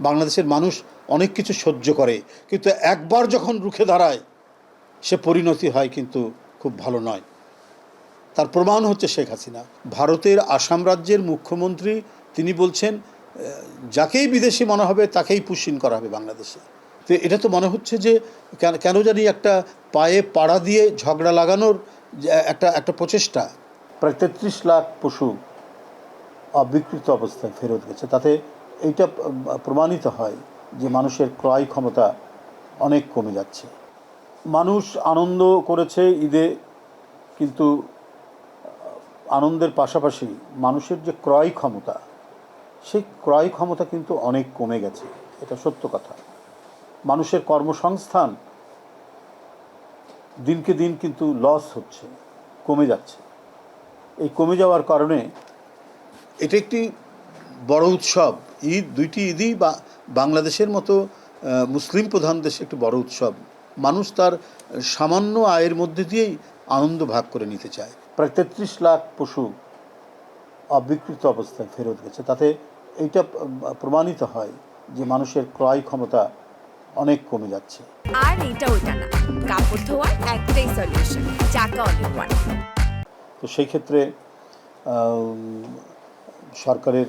বাংলাদেশের মানুষ অনেক কিছু সহ্য করে। কিন্তু একবার যখন রুখে দাঁড়ায়, সে পরিণতি হয় কিন্তু খুব ভালো নয়। তার প্রমাণ হচ্ছে শেখ হাসিনা। ভারতের আসাম রাজ্যের মুখ্যমন্ত্রী, তিনি বলছেন যাকেই বিদেশি মনে হবে, তাকেই পুষিন করা হবে বাংলাদেশে। তো এটা তো মনে হচ্ছে যে, কেন জানি একটা পায়ে পাড়া দিয়ে ঝগড়া লাগানোর একটা একটা প্রচেষ্টা। প্রায় তেত্রিশ লাখ পশু অবিকৃত অবস্থায় ফেরত গেছে। তাতে এইটা প্রমাণিত হয় যে মানুষের ক্রয় ক্ষমতা অনেক কমে যাচ্ছে। মানুষ আনন্দ করেছে ঈদে, কিন্তু আনন্দের পাশাপাশি মানুষের যে ক্রয় ক্ষমতা, সেই ক্রয় ক্ষমতা কিন্তু অনেক কমে গেছে। এটা সত্য কথা। মানুষের কর্মসংস্থান দিনকে দিন কিন্তু লস হচ্ছে, কমে যাচ্ছে। এই কমে যাওয়ার কারণে এটা একটি বড় উৎসব। ঈদ দুইটি ঈদই বা বাংলাদেশের মতো মুসলিম প্রধান দেশে একটি বড় উৎসব। মানুষ তার সামান্য আয়ের মধ্যে দিয়েই আনন্দ ভাগ করে নিতে চায়। প্রায় তেত্রিশ লাখ পশু অবিকৃত অবস্থায় ফেরত গেছে। তাতে এইটা প্রমাণিত হয় যে মানুষের ক্রয় ক্ষমতা অনেক কমে যাচ্ছে। আর এটা ওইটা না। কাপড় ধোয়ার একটাই সলিউশন চাকা অনেক তো সেই ক্ষেত্রে সরকারের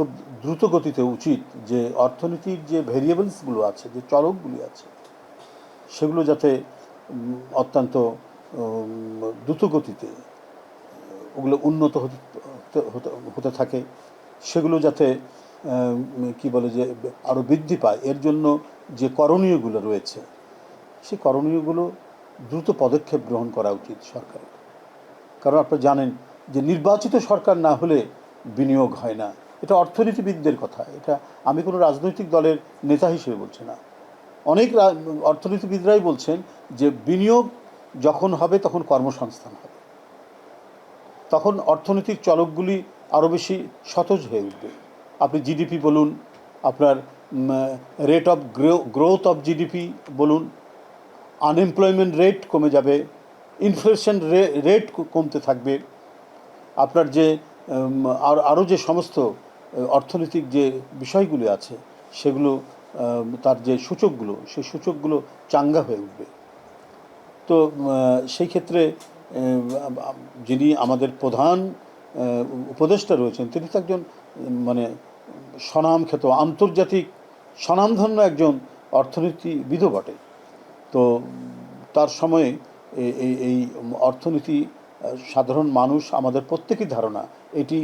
খুব দ্রুত গতিতে উচিত যে অর্থনীতির যে ভেরিয়েবলসগুলো আছে, যে চলকগুলি আছে, সেগুলো যাতে অত্যন্ত দ্রুত গতিতে ওগুলো উন্নত হতে, হতে- থাকে, সেগুলো যাতে কি বলে যে আরও বৃদ্ধি পায়। এর জন্য যে করণীয়গুলো রয়েছে, সেই করণীয়গুলো দ্রুত পদক্ষেপ গ্রহণ করা উচিত সরকারের। কারণ আপনারা জানেন যে নির্বাচিত সরকার না হলে বিনিয়োগ হয় না। এটা অর্থনীতিবিদদের কথা। এটা আমি কোনো রাজনৈতিক দলের নেতা হিসেবে বলছি না। অনেক অর্থনীতিবিদরাই বলছেন যে বিনিয়োগ যখন হবে তখন কর্মসংস্থান হবে। তখন অর্থনৈতিক চলকগুলি আরও বেশি সতেজ হয়ে উঠবে। আপনি জিডিপি বলুন, আপনার rate of growth of GDP বলুন আনএমপ্লয়মেন্ট রেট কমে যাবে ইনফ্লেশন রেট কমতে থাকবে, আপনার যে আর আরও যে সমস্ত অর্থনৈতিক যে বিষয়গুলি আছে, সেগুলো তার যে সূচকগুলো, সেই সূচকগুলো চাঙ্গা হয়ে উঠবে। তো সেই ক্ষেত্রে যিনি আমাদের প্রধান উপদেষ্টা রয়েছেন, তিনি তো একজন মানে স্বনামখ্যাত, আন্তর্জাতিক স্বনামধন্য একজন অর্থনীতিবিদও বটে। তো, তার সময়ে এই অর্থনীতি সাধারণ মানুষ আমাদের প্রত্যেকই ধারণা, এটি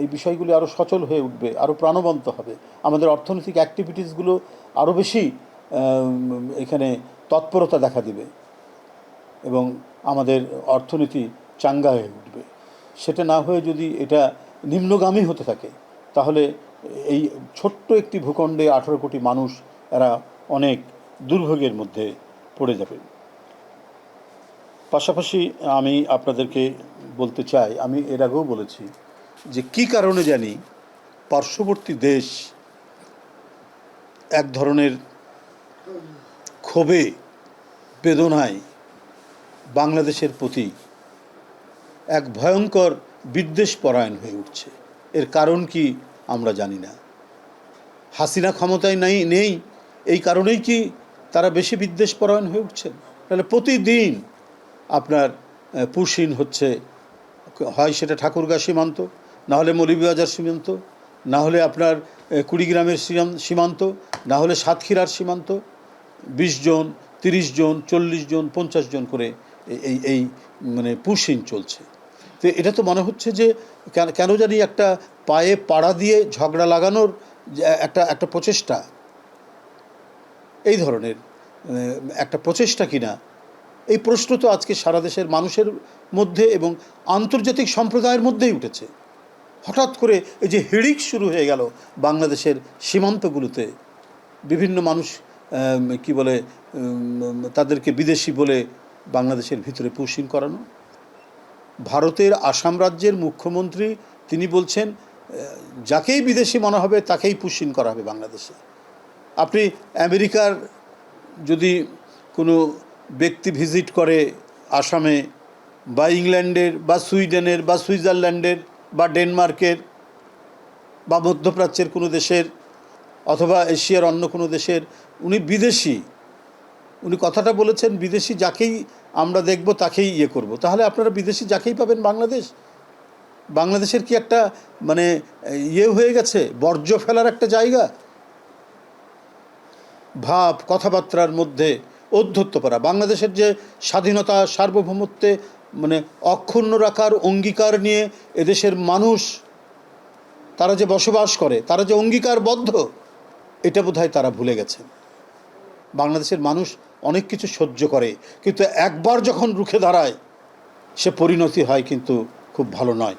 এই বিষয়গুলি আরও সচল হয়ে উঠবে আরও প্রাণবন্ত হবে। আমাদের অর্থনৈতিক অ্যাক্টিভিটিসগুলো আরও বেশি এখানে তৎপরতা দেখা দিবে এবং আমাদের অর্থনীতি চাঙ্গা হয়ে উঠবে। সেটা না হয়ে যদি এটা নিম্নগামী হতে থাকে, তাহলে এই ছোট্ট একটি ভূখণ্ডে আঠেরো কোটি মানুষ, এরা অনেক দুর্ভোগের মধ্যে পড়ে যাবে। পাশাপাশি আমি আপনাদেরকে বলতে চাই, আমি এর আগেও বলেছি যে কি কারণে জানি পার্শ্ববর্তী দেশ এক ধরনের ক্ষোভে, বেদনায় বাংলাদেশের প্রতি এক ভয়ঙ্কর বিদ্বেষ পরায়ণ হয়ে উঠছে। এর কারণ কি আমরা জানি না। হাসিনা ক্ষমতায় নাই, নেই, এই কারণেই কি তারা বেশি বিদ্বেষ পরায়ণ হয়ে উঠছেন? তাহলে প্রতিদিন আপনার পুশিন হচ্ছে, হয় সেটা ঠাকুরগা সীমান্ত, না হলে মৌলভীবাজার সীমান্ত, না হলে আপনার কুড়িগ্রামের সীমান্ত, না হলে সাতক্ষীরার সীমান্ত, বিশ জন, তিরিশ জন, চল্লিশ জন, পঞ্চাশ জন করে এই- এই মানে পুশিন চলছে। তো এটা তো মনে হচ্ছে যে কেন জানি একটা পায়ে পাড়া দিয়ে ঝগড়া লাগানোর একটা একটা প্রচেষ্টা, এই ধরনের একটা প্রচেষ্টা কিনা এই প্রশ্ন তো আজকে সারা দেশের মানুষের মধ্যে এবং আন্তর্জাতিক সম্প্রদায়ের মধ্যেই উঠেছে। হঠাৎ করে এই যে হিড়িক শুরু হয়ে গেল বাংলাদেশের সীমান্তগুলোতে। বিভিন্ন মানুষ কি বলে তাদেরকে বিদেশি বলে বাংলাদেশের ভিতরে পুশিন করানো। ভারতের আসাম রাজ্যের মুখ্যমন্ত্রী, তিনি বলছেন যাকেই বিদেশি মনে হবে, তাকেই পুশিন করা হবে বাংলাদেশে। আপনি আমেরিকার যদি কোনো ব্যক্তি ভিজিট করে আসামে বা ইংল্যান্ডের বা সুইডেনের বা সুইজারল্যান্ডের বা ডেনমার্কের বা মধ্যপ্রাচ্যের কোনো দেশের অথবা এশিয়ার অন্য কোনো দেশের, উনি বিদেশি। উনি কথাটা বলেছেন, বিদেশি যাকেই আমরা দেখব তাকেই ইয়ে করব। তাহলে আপনারা বিদেশি যাকেই পাবেন? বাংলাদেশ? বাংলাদেশের কি একটা মানে ইয়ে হয়ে গেছে? বর্জ্য ফেলার একটা জায়গা? ভাব, কথাবার্তার মধ্যে অধ্যত্ত করা। বাংলাদেশের যে স্বাধীনতা, সার্বভৌমত্বে মানে অক্ষুণ্ণ রাখার অঙ্গীকার নিয়ে এদেশের মানুষ, তারা যে বসবাস করে, তারা যে অঙ্গীকারবদ্ধ, এটা বোধহয় তারা ভুলে গেছেন বাংলাদেশের মানুষ অনেক কিছু সহ্য করে, কিন্তু একবার যখন রুখে দাঁড়ায়, সে পরিণতি হয় কিন্তু খুব ভালো নয়।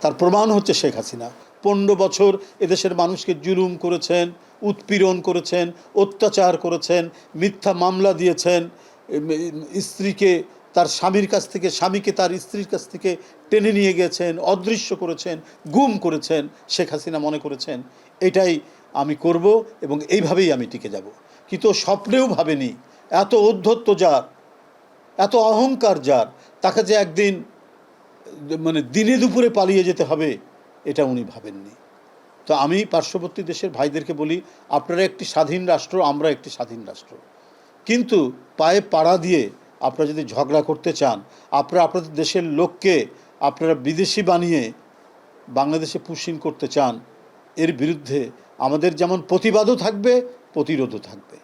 তার প্রমাণ হচ্ছে শেখ হাসিনা। পনেরো বছর এদেশের মানুষকে জুলুম করেছেন, উৎপীড়ন করেছেন, অত্যাচার করেছেন, মিথ্যা মামলা দিয়েছেন স্ত্রীকে, তার স্বামীর কাছ থেকে, স্বামীকে তার স্ত্রীর কাছ থেকে টেনে নিয়ে গেছেন, অদৃশ্য করেছেন, গুম করেছেন শেখ হাসিনা মনে করেছেন। এটাই আমি করব এবং এইভাবেই আমি টিকে যাব। কিন্তু স্বপ্নেও ভাবেনি, এত ঔদ্ধত্য যার, এত অহংকার যার, তাকে যে একদিন মানে দিনে দুপুরে পালিয়ে যেতে হবে এটা উনি ভাবেননি। তো আমি পার্শ্ববর্তী দেশের ভাইদেরকে বলি, আপনারা একটি স্বাধীন রাষ্ট্র, আমরা একটি স্বাধীন রাষ্ট্র। কিন্তু পায়ে পাড়া দিয়ে আপনারা যদি ঝগড়া করতে চান, আপনারা আপনাদের দেশের লোককে আপনারা বিদেশি বানিয়ে বাংলাদেশে পুশিং করতে চান, এর বিরুদ্ধে আমাদের যেমন প্রতিবাদও থাকবে, প্রতিরোধও থাকবে।